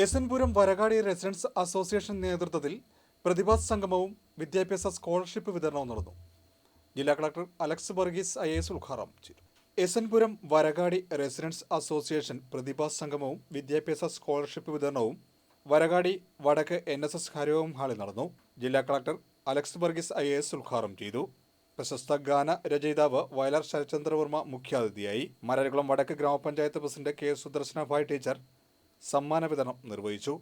S N Puram Varakadi residents association നേതൃത്വത്തിൽ പ്രതിഭാസ സംഗമവും വിദ്യാഭ്യാസ സ്കോളർഷിപ്പ് വിതരണവും നടന്നു. ജില്ലാ collector Alex Varghese I S ഉദ്ഘാടനം ചെയ്തു. S N Puram Varakadi residents association പ്രതിഭാസ സംഗമവും വിദ്യാഭ്യാസ സ്കോളർഷിപ്പ് വിതരണവും വരകാടി വടക്ക് എൻ എസ് എസ് ഹരിവം ഹാളിൽ നടന്നു. ജില്ലാ collector Alex Varghese I S ഉദ്ഘാടനം ചെയ്തു. പ്രശസ്ത ഗാന രചയിതാവ് വയലാർ ശരചന്ദ്രവർമ്മ മുഖ്യാതിഥിയായി. മരകുളം വടക്ക് ഗ്രാമപഞ്ചായത്ത് president K Sudarshana Bai teacher സമ്മാന വിതരണം നിർവഹിച്ചു.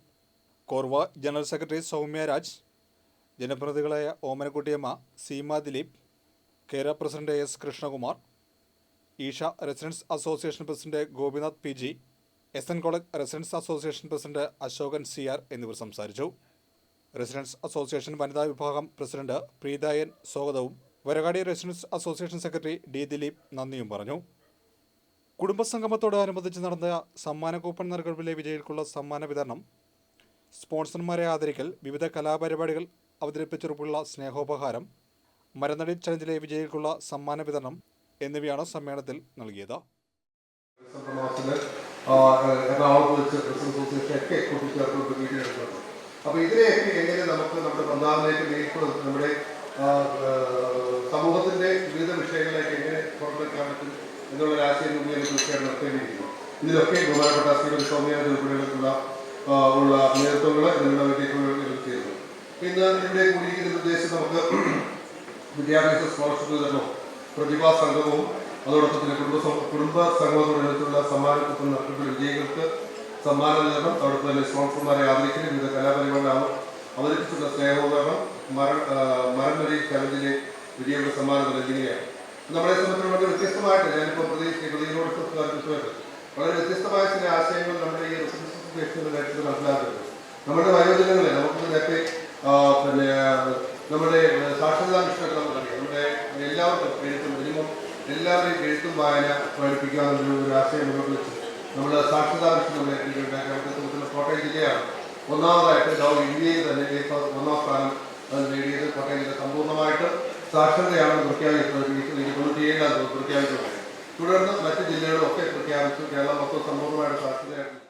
Korwa general secretary Soumyaraj ജനപ്രതിനിധികളായ Omanakuttiyamma Seema Dileep Kera president S Krishnakumar Eesha residents association president Gopinath P G S N college residents association president Ashokan C R എന്നിവർ സംസാരിച്ചു. റെസിഡൻസ് അസോസിയേഷൻ വനിതാ വിഭാഗം president പ്രീതായൻ സ്വാഗതവും Varakadi residents association secretary D Dileep നന്ദിയും പറഞ്ഞു. കുടുംബസംഗമത്തോടനുബന്ധിച്ച് നടന്ന സമ്മാന coupon നൽകവിലെ വിജയികൾക്കുള്ള സമ്മാന വിതരണം സ്പോൺസർമാരെ ആദരിക്കൽ വിവിധ കലാപരിപാടികൾ അവതരിപ്പിച്ചുറപ്പുള്ള സ്നേഹോപഹാരം മരനടി ചലഞ്ചിലെ വിജയികൾക്കുള്ള സമ്മാന വിതരണം എന്നിവയാണ് സമ്മേളനത്തിൽ നൽകിയത്. അപ്പോൾ ഇതിനെയൊക്കെ എങ്ങനെ നമുക്ക് നമ്മുടെ പ്രധാനമായിട്ട് നേരിട്ട് നമ്മുടെ സമൂഹത്തിന്റെ വിവിധ വിഷയങ്ങളിലേക്ക് എങ്ങനെ പുറത്തെടുക്കാൻ പറ്റും? എന്നുള്ള രാഷ്ട്രീയ രൂപീകരണം തീർച്ചയായിട്ടും നടത്തേണ്ടിയിരിക്കുന്നു. ഇതിലൊക്കെ ബഹുമാനപ്പെട്ട ശ്രീമതി സൗമ്യ ഉൾപ്പെടെയുള്ള ഉള്ള നേതൃത്വങ്ങൾ ഇതിനുള്ള വേദികൾ ചെയ്യുന്നു ഇന്ന് ഇവിടെ കൂടിയിരിക്കുന്ന ഉദ്ദേശം നമുക്ക് വിദ്യാഭ്യാസ സ്കോളർഷിപ്പ് വിതരണവും പ്രതിഭാ സംഘവും അതോടൊപ്പം തന്നെ കുടുംബ കുടുംബ സംഘത്തോടനുബന്ധിച്ചുള്ള സമ്മാന നടത്തിയിട്ടുള്ള വിജയികൾക്ക് സമ്മാന വിതരണം അതോടൊപ്പം തന്നെ സ്പോൺസർമാരെ ആദരിക്കൽ വിവിധ കലാപരിപാടികളാണ് അവതരിപ്പിച്ചുള്ള സ്നേഹോപകരണം മരൺ മരനടി ചലഞ്ചിലെ വിജയികളുടെ സമ്മാനം എന്നിങ്ങനെയാണ് നമ്മളെ സംബന്ധിച്ച് വളരെ വ്യത്യസ്തമായിട്ട് ഞാനിപ്പോൾ പ്രതീക്ഷ പ്രതികളോട് വളരെ വ്യത്യസ്തമായ ചില ആശയങ്ങൾ നമ്മുടെ ഈ മനസ്സിലാക്കുന്നത് നമ്മുടെ വയോജനങ്ങളെ നമുക്ക് നേരത്തെ പിന്നെ നമ്മുടെ സാക്ഷരതാ മിഷനൊക്കെ നമുക്കറിയാം നമ്മുടെ എല്ലാവർക്കും എഴുത്തും മിനിമം എല്ലാവരെയും എഴുത്തും വായന പഠിപ്പിക്കാമെന്നുള്ള ഒരു ആശയം മുന്നോട്ട് വെച്ച് നമ്മൾ സാക്ഷരതാ മിഷൻ നമ്മുടെ ഉണ്ടാക്കിയ നമുക്ക് കോട്ടയം ജില്ലയാണ് ഒന്നാമതായിട്ട് ലോ ഇന്ത്യയിൽ തന്നെ ഒന്നാം സ്ഥാനം നേടിയത് കോട്ടയം ജില്ല സമ്പൂർണമായിട്ട് സാക്ഷരതയാണ് പ്രഖ്യാപിച്ചത് തൊണ്ണൂറ്റിയേഴാം പ്രഖ്യാപിച്ചത് തുടർന്ന് മറ്റ് ജില്ലകളും ഒക്കെ പ്രഖ്യാപിച്ചു. കേരളം മൊത്തം സമ്പൂർണമായിട്ട് സാക്ഷരതയായിട്ട്